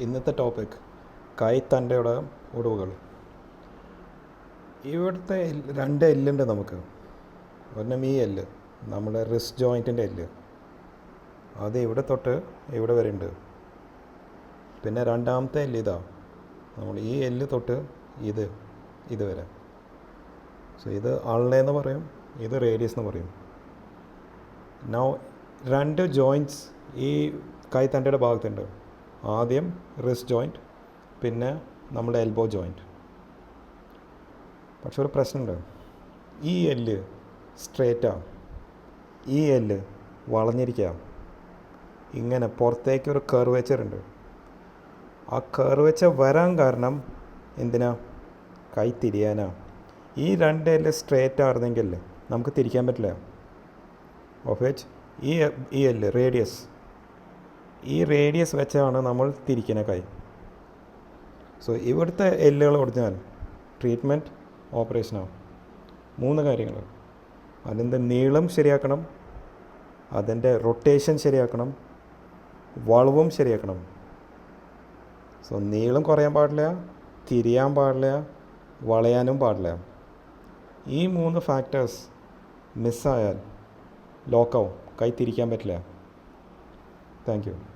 ഇന്നത്തെ ടോപ്പിക് കൈത്തണ്ടയുടെ ഒടിവുകൾ ഇവിടുത്തെ രണ്ട് എല്ലുണ്ട് നമുക്ക്. ഒരെണ്ണം ഈ എല്ല് നമ്മുടെ റിസ്റ്റ് ജോയിന്റിന്റെ എല്ല്. അത് ഇവിടെ തൊട്ട് ഇവിടെ വരെ ഉണ്ട്. പിന്നെ രണ്ടാമത്തെ എല്ല് ഇതാ. നമ്മൾ ഈ എല്ല് തൊട്ട് ഇത് ഇത് വരെ. സോ ഇത് അള്ളേന്ന് പറയും ഇത് റേഡിയസ് എന്ന് പറയും. നൗ രണ്ട് ജോയിന്റ്സ് ഈ കൈത്തണ്ടയുടെ ഭാഗത്തുണ്ട്. ആദ്യം റിസ്റ്റ് ജോയിന്റ് പിന്നെ നമ്മുടെ എൽബോ ജോയിന്റ് പക്ഷെ ഒരു പ്രശ്നമുണ്ട്. ഈ എല്ല് സ്ട്രേറ്റാണ് ഈ എല്ല് വളഞ്ഞിരിക്കുക ഇങ്ങനെ പുറത്തേക്ക് ഒരു കർവേച്ചർ ഉണ്ട് ആ കർവേച്ചർ വരാൻ കാരണം എന്തിനാ? കൈ തിരിയാനാ. ഈ രണ്ട് എല്ല് സ്ട്രേറ്റ് ആയിരുന്നെങ്കിൽ നമുക്ക് തിരിക്കാൻ പറ്റില്ല. ഓഫ് വെച്ച് ഈ ഈ എല്ല് റേഡിയസ് ഈ റേഡിയസ് വെച്ചാണ് നമ്മൾ തിരിക്കുന്ന കൈ. സോ ഇവിടുത്തെ എല്ലുകൾ ഒടിഞ്ഞാൽ ട്രീറ്റ്മെന്റ് ഓപ്പറേഷനാണ് മൂന്ന് കാര്യങ്ങൾ. അതിന്റെ നീളം ശരിയാക്കണം. അതിന്റെ റൊട്ടേഷൻ ശരിയാക്കണം. വളവും ശരിയാക്കണം. സോ നീളം കുറയാൻ പാടില്ല തിരിയാൻ പാടില്ല വളയാനും പാടില്ല. ഈ മൂന്ന് ഫാക്ടേഴ്സ് മിസ്സായാൽ ലോക്കാവും കൈ തിരിക്കാൻ പറ്റില്ല. Thank you